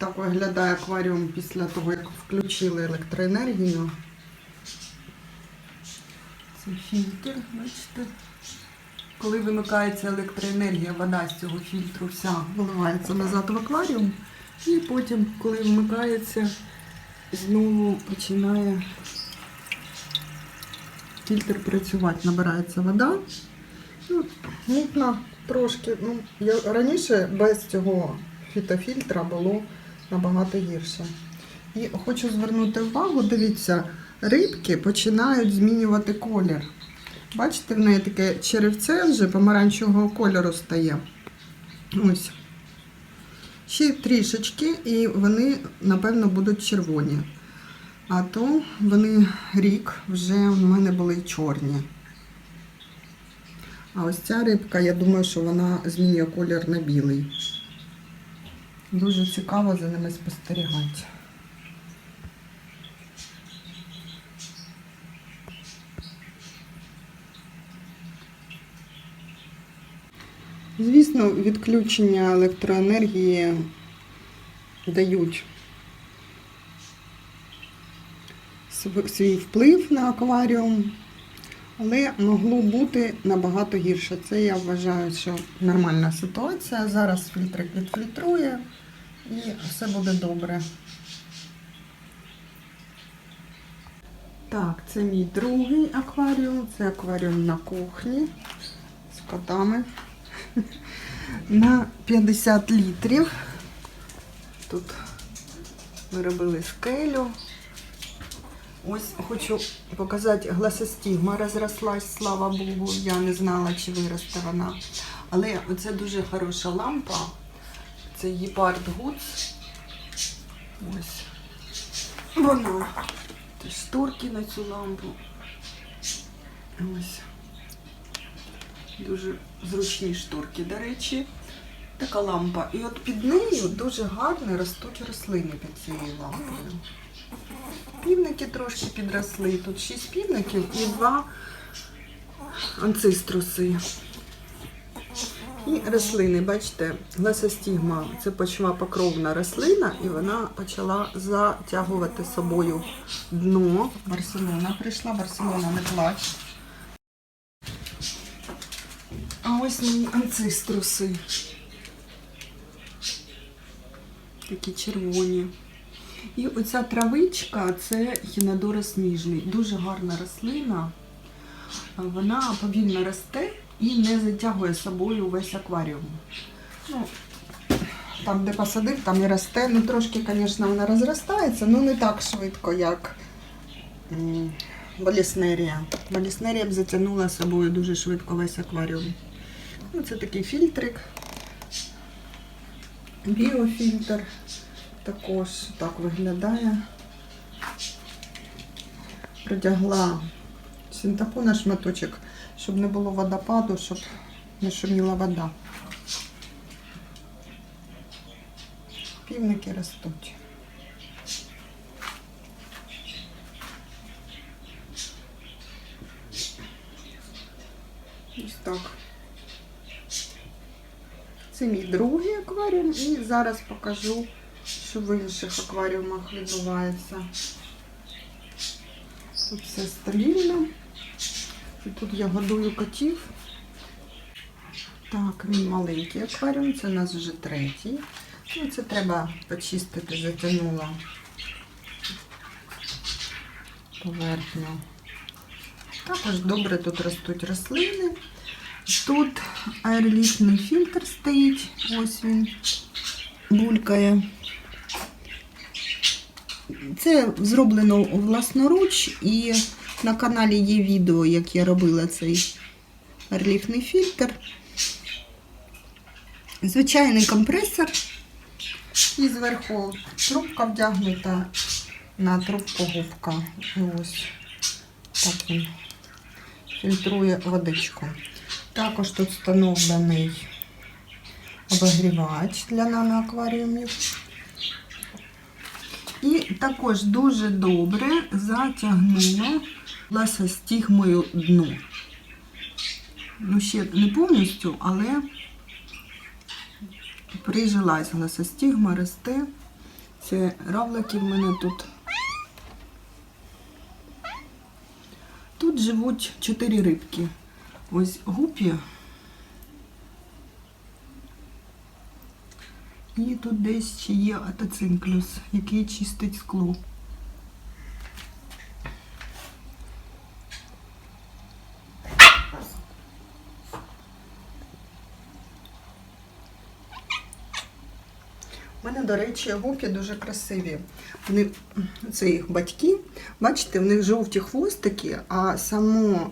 так виглядає акваріум після того, як включили електроенергію. Це фільтр, бачите. Коли вимикається електроенергія, вода з цього фільтру вся виливається назад в акваріум. І потім, коли вмикається, знову починає фільтр працювати, набирається вода. Ну, мутно трошки. Ну, я, раніше без цього фітофільтра було набагато гірше. І хочу звернути увагу, дивіться, рибки починають змінювати колір. Бачите, в неї таке черевце вже помаранчевого кольору стає. Ось. Ще трішечки, і вони, напевно, будуть червоні. А то вони рік вже в мене були чорні. А ось ця рибка, я думаю, що вона змінює колір на білий. Дуже цікаво за ними спостерігати. Звісно, відключення електроенергії дають свій вплив на акваріум, але могло бути набагато гірше. Це я вважаю, що нормальна ситуація. Зараз фільтрик відфільтрує і все буде добре. Так, це мій другий акваріум. Це акваріум на кухні з котами на 50 літрів. Тут ми робили скелю. Ось хочу показати гласостігма розрослась, слава Богу. Я не знала, чи виросте вона. Але це дуже хороша лампа. Це Гепард Гудс. Ось. Вона. Це шторки на цю лампу. Ось. Дуже зручні шторки, до речі. Така лампа. І от під нею дуже гарно ростуть рослини під цією лампою. Півники трошки підросли. Тут шість півників і два анциструси. І рослини, бачите, гласостігма це почва покровна рослина, і вона почала затягувати собою дно. Барселона прийшла, Барселона не плач. А ось мої анциструси. Такі червоні. І оця травичка це хінодорос ніжний. Дуже гарна рослина. Вона повільно росте і не затягує собою весь акваріум. Ну, там, де посадив, там і росте. Ну, трошки, звісно, вона розростається, але не так швидко, як м, баліснерія. Баліснерія б затягнула собою дуже швидко весь акваріум. Ну, це такий фільтрик. Біофільтр також так виглядає. Продягла синтаку на шматочок, щоб не було водопаду, щоб не шуміла вода. Півники ростуть. Ось так. Це мій другий акваріум і зараз покажу, що в інших акваріумах відбувається. Тут все стабільно. І тут я годую котів. Так, він маленький акваріум, це у нас вже третій. Ну, це треба почистити, затягнула поверхню. Також добре тут ростуть рослини. Тут аеролітний фільтр стоїть, ось він булькає. Це зроблено власноруч і на каналі є відео, як я робила цей реліфний фільтр. Звичайний компресор. І зверху трубка вдягнута на трубку губка. І ось так він фільтрує водичку. Також тут встановлений обогрівач для наноакваріумів. І також дуже добре затягнуло ласостігмою дно. Ну, ще не повністю, але прижилась гласостігма, росте. Це равлики в мене тут. Тут живуть чотири рибки. Ось гупі. І тут десь ще є атоцинклюс, який чистить скло. У мене, до речі, гуки дуже красиві. Вони, це їх батьки. Бачите, в них жовті хвостики, а само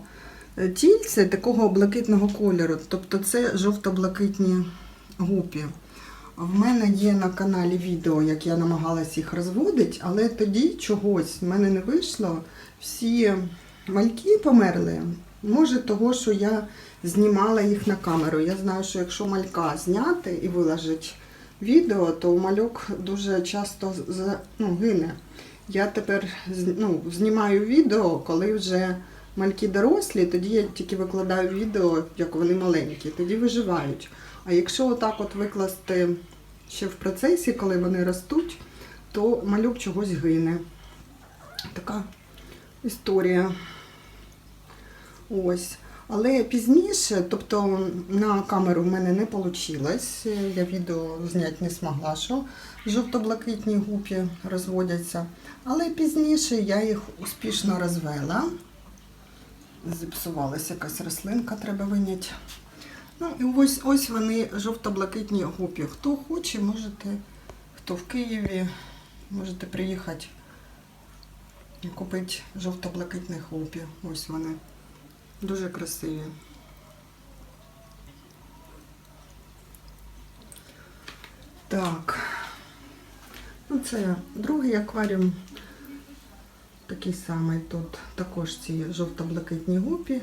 е, тільце такого блакитного кольору. Тобто це жовто-блакитні гупі. В мене є на каналі відео, як я намагалась їх розводити, але тоді чогось в мене не вийшло. Всі мальки померли. Може, того, що я знімала їх на камеру. Я знаю, що якщо малька зняти і виложити відео, то мальок дуже часто ну, гине. Я тепер ну, знімаю відео, коли вже мальки дорослі, тоді я тільки викладаю відео, як вони маленькі, тоді виживають. А якщо отак от викласти ще в процесі, коли вони ростуть, то малюк чогось гине. Така історія. Ось. Але пізніше, тобто на камеру в мене не вийшло, я відео зняти не змогла, що жовто-блакитні гупі розводяться. Але пізніше я їх успішно розвела. Зіпсувалася якась рослинка, треба виняти. Ну і ось ось вони жовто-блакитні гупі. Хто хоче, можете, хто в Києві, можете приїхати і купити жовто-блакитних гупі. Ось вони. Дуже красиві. Так. Ну, це другий акваріум. Такий самий тут також ці жовто-блакитні гупі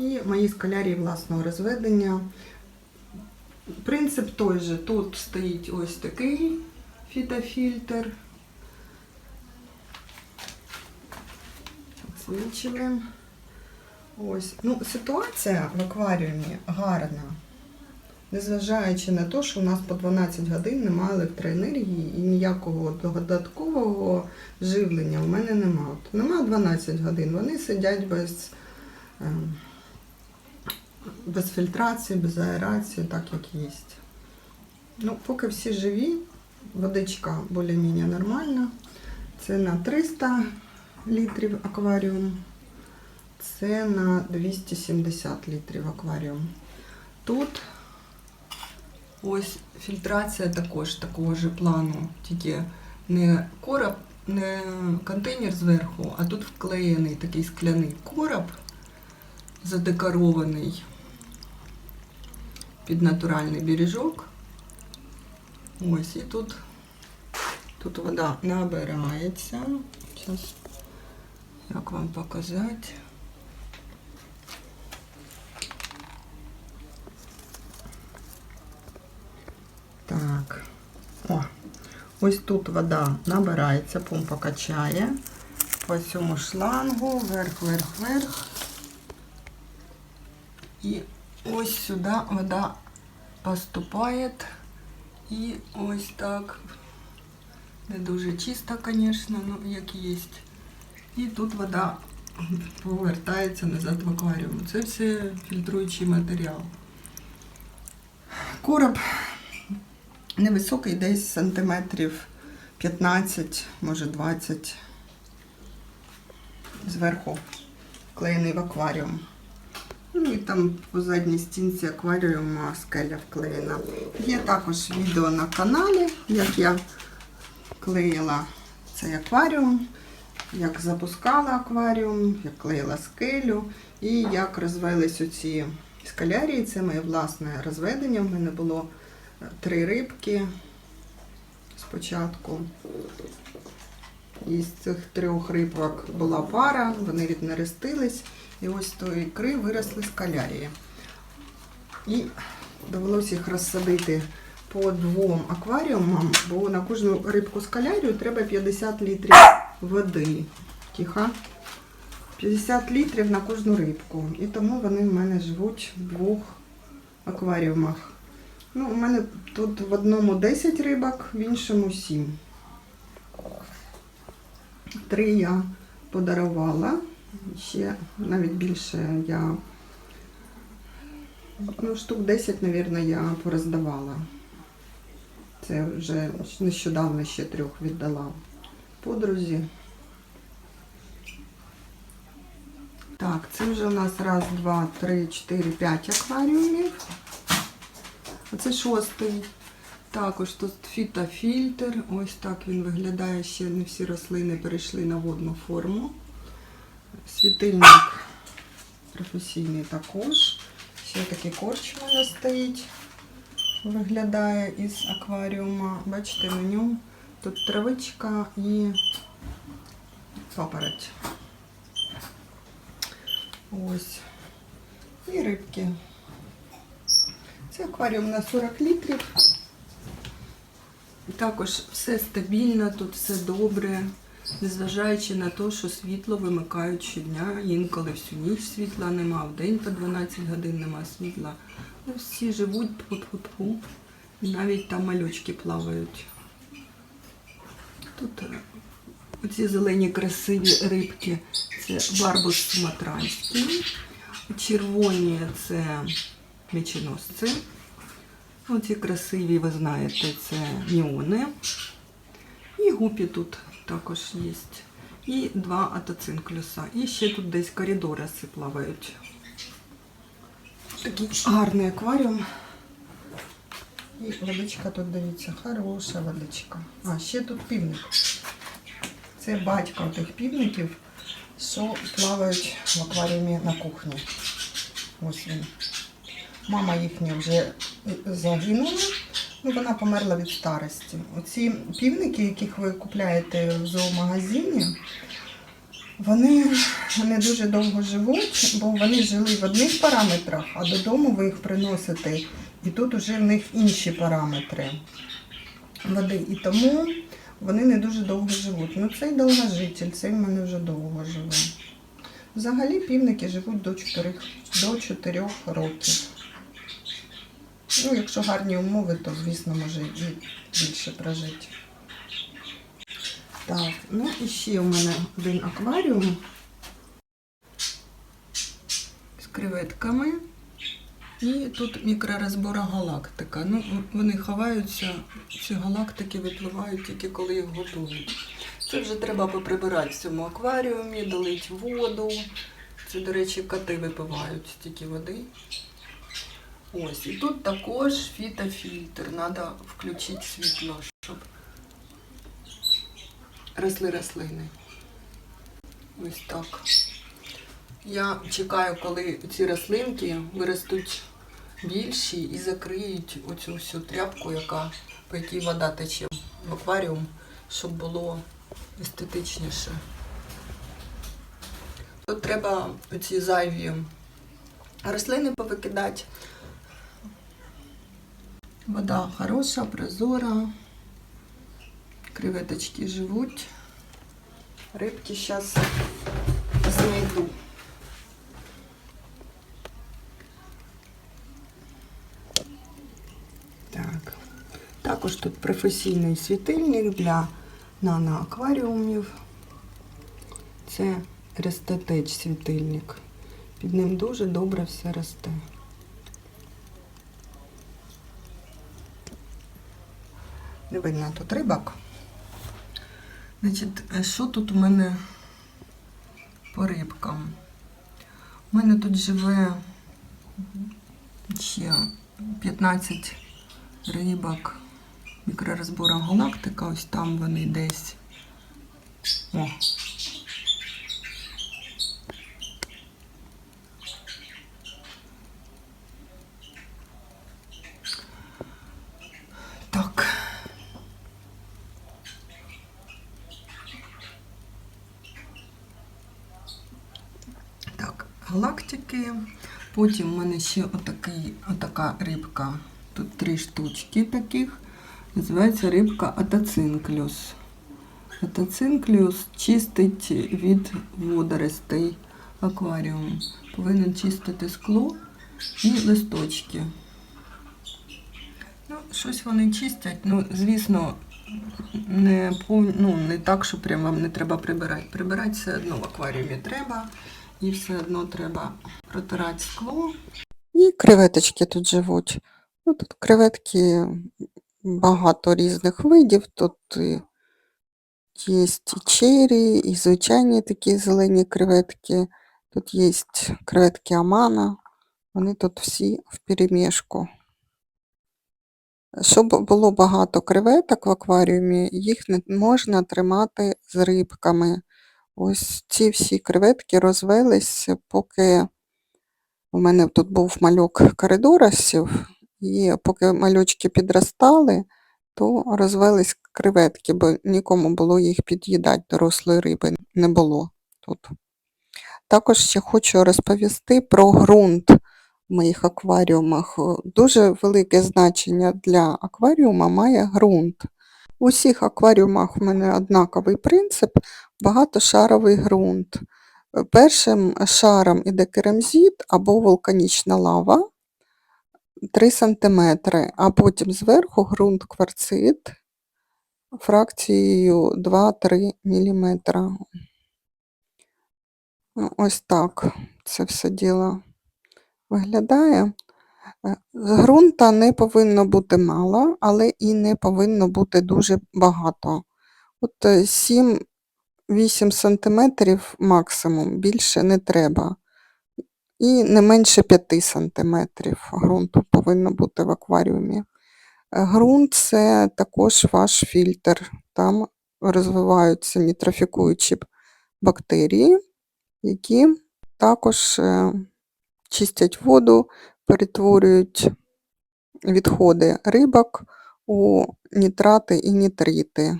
і мої скалярії власного розведення. Принцип той же. Тут стоїть ось такий фітофільтр. Свічуємо. Ось. Ну, ситуація в акваріумі гарна. Незважаючи на те, що у нас по 12 годин немає електроенергії і ніякого додаткового живлення в мене немає. От Нема 12 годин, вони сидять без, ем, без фільтрації, без аерації, так як є. Ну, поки всі живі, водичка більш-менш нормальна. Це на 300 літрів акваріум. Це на 270 літрів акваріум. Тут ось фільтрація також такого ж плану, тільки не короб, не контейнер зверху, а тут вклеєний такий скляний короб, задекорований під натуральний бережок. Ось і тут, тут вода набирається. Зараз як вам показати? Так. О, ось тут вода набирається, помпа качає. По цьому шлангу, вверх, вверх, вверх. І ось сюди вода поступає. І ось так. Не дуже чисто, звісно, ну як є. І тут вода повертається назад в акваріум. Це все фільтруючий матеріал. Короб невисокий, десь сантиметрів 15, може 20. Зверху вклеєний в акваріум. Ну і там по задній стінці акваріума скеля вклеєна. Є також відео на каналі, як я клеїла цей акваріум, як запускала акваріум, як клеїла скелю і як розвелись оці скалярії. Це моє власне розведення. В мене було е, три рибки спочатку. Із цих трьох рибок була пара, вони віднерестились, і ось з тої ікри виросли скалярії. І довелося їх розсадити по двом акваріумам, бо на кожну рибку скалярію треба 50 літрів води. Тихо. 50 літрів на кожну рибку. І тому вони в мене живуть в двох акваріумах. Ну, у мене тут в одному 10 рибок, в іншому 7. Три я подарувала. Ще навіть більше я ну, штук 10, мабуть, я пороздавала. Це вже нещодавно ще трьох віддала подрузі. Так, це вже у нас раз, два, три, чотири, п'ять акваріумів. Оце шостий. Також тут фітофільтр. Ось так він виглядає. Ще не всі рослини перейшли на водну форму. Світильник професійний також. Ще такий корч у мене стоїть. Виглядає із акваріума. Бачите, на ньому тут травичка і папороть. Ось. І рибки. Це акваріум на 40 літрів. Також все стабільно, тут все добре, незважаючи на те, що світло вимикають щодня, інколи всю ніч світла нема, в день по 12 годин нема світла. Ну, всі живуть тьфу-тьфу-тьфу. І навіть там малючки плавають. Тут е, оці зелені красиві рибки це барбус суматранський, червоні це меченосці. Оці красиві, ви знаєте, це ніони. І гупі тут також є. І два атоцинклюса. І ще тут десь коридораси плавають. Такий гарний акваріум. І водичка тут, дивіться, хороша водичка. А, ще тут півник. Це батько тих півників, що плавають в акваріумі на кухні. Ось він. Мама їхня вже загинула, ну вона померла від старості. Оці півники, яких ви купляєте в зоомагазині, вони не дуже довго живуть, бо вони жили в одних параметрах, а додому ви їх приносите, і тут вже в них інші параметри води. І тому вони не дуже довго живуть. Ну цей довгожитель, цей в мене вже довго живе. Взагалі півники живуть до 4, до 4 років. Ну, якщо гарні умови, то, звісно, може і більше прожити. Так, ну і ще у мене один акваріум з креветками. І тут мікророзбора галактика. Ну, вони ховаються, ці галактики випливають тільки коли їх готують. Це вже треба поприбирати в цьому акваріумі, долити воду. Це, до речі, коти випивають стільки води. Ось, і тут також фітофільтр. Треба включити світло, щоб росли рослини. Ось так. Я чекаю, коли ці рослинки виростуть більші і закриють оцю всю тряпку, яка, по якій вода тече в акваріум, щоб було естетичніше. Тут треба оці зайві рослини повикидати. Вода хороша, прозора. Креветочки живуть. Рибки зараз знайду. Так. Також тут професійний світильник для наноакваріумів. Це Рестетеч світильник. Під ним дуже добре все росте. Не видно тут рибок. Значить, е, що тут у мене по рибкам? У мене тут живе ще 15 рибок мікророзбора галактика. Ось там вони десь. О. Так. Так, галактики. Потім в мене ще отакий, отака рибка. Тут три штучки таких. Називається рибка атоцинклюс. Атоцинклюс чистить від водоростей акваріум. Повинен чистити скло і листочки. Ну, щось вони чистять. Ну, звісно, не, ну, не так, що прям вам не треба прибирати. Прибирати все одно в акваріумі треба, і все одно треба протирати скло. І креветочки тут живуть. Ну, тут креветки багато різних видів. Тут є і чері, і звичайні такі зелені креветки. Тут є креветки Амана. Вони тут всі вперемішку. Щоб було багато креветок в акваріумі, їх не можна тримати з рибками. Ось ці всі креветки розвелись, поки у мене тут був мальок коридорасів, і поки малючки підростали, то розвелись креветки, бо нікому було їх під'їдати, дорослої риби не було тут. Також ще хочу розповісти про ґрунт в моїх акваріумах. Дуже велике значення для акваріума має ґрунт. У всіх акваріумах в мене однаковий принцип багатошаровий ґрунт. Першим шаром іде керамзит або вулканічна лава 3 см, а потім зверху ґрунт кварцит фракцією 2-3 мм. Ось так це все діло виглядає. Е, З ґрунта не повинно бути мало, але і не повинно бути дуже багато. От е, 7-8 см максимум, більше не треба. І не менше 5 см ґрунту повинно бути в акваріумі. Е, Ґрунт це також ваш фільтр. Там розвиваються нітрофікуючі бактерії, які також е, чистять воду, перетворюють відходи рибок у нітрати і нітрити.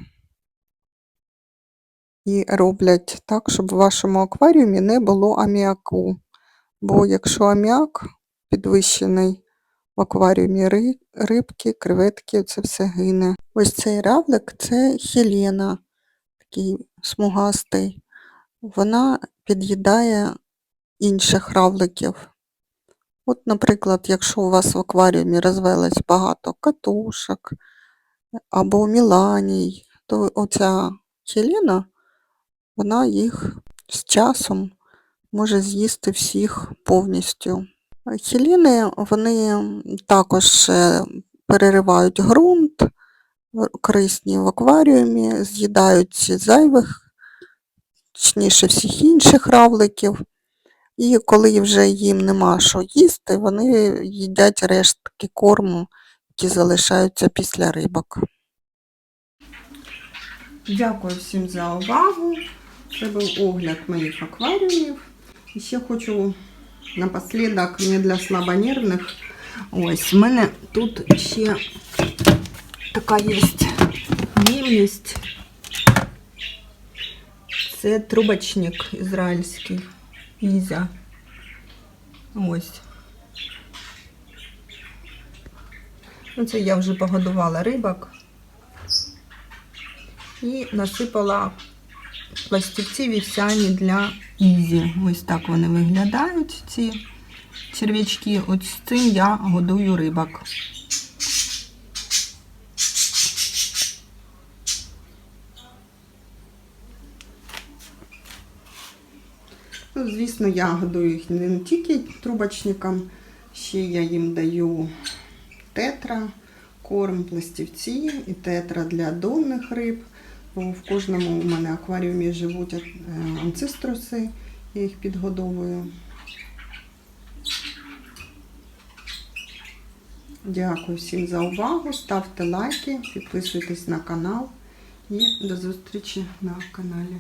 І роблять так, щоб в вашому акваріумі не було аміаку. Бо якщо аміак підвищений в акваріумі рибки, креветки, це все гине. Ось цей равлик це хелена, такий смугастий. Вона під'їдає інших равликів. От, наприклад, якщо у вас в акваріумі розвелось багато катушок або міланій, то оця хелена, вона їх з часом може з'їсти всіх повністю. Хеліни, вони також переривають ґрунт, корисні в акваріумі, з'їдають зайвих, точніше всіх інших равликів. І коли вже їм нема що їсти, вони їдять рештки корму, які залишаються після рибок. Дякую всім за увагу. Це був огляд моїх акваріумів. І ще хочу напослідок не для слабонервних. Ось, в мене тут ще така є ємність. Це трубочник ізраїльський. Ізя. Ось. Ну, це я вже погодувала рибок. І насипала пластівці вівсяні для Ізі. Ось так вони виглядають, ці черв'ячки. З цим я годую рибок. Ну, звісно, я годую їх не тільки трубочникам, ще я їм даю тетра, корм, пластівці і тетра для донних риб. Бо в кожному у мене акваріумі живуть е, анциструси, я їх підгодовую. Дякую всім за увагу. Ставте лайки, підписуйтесь на канал і до зустрічі на каналі.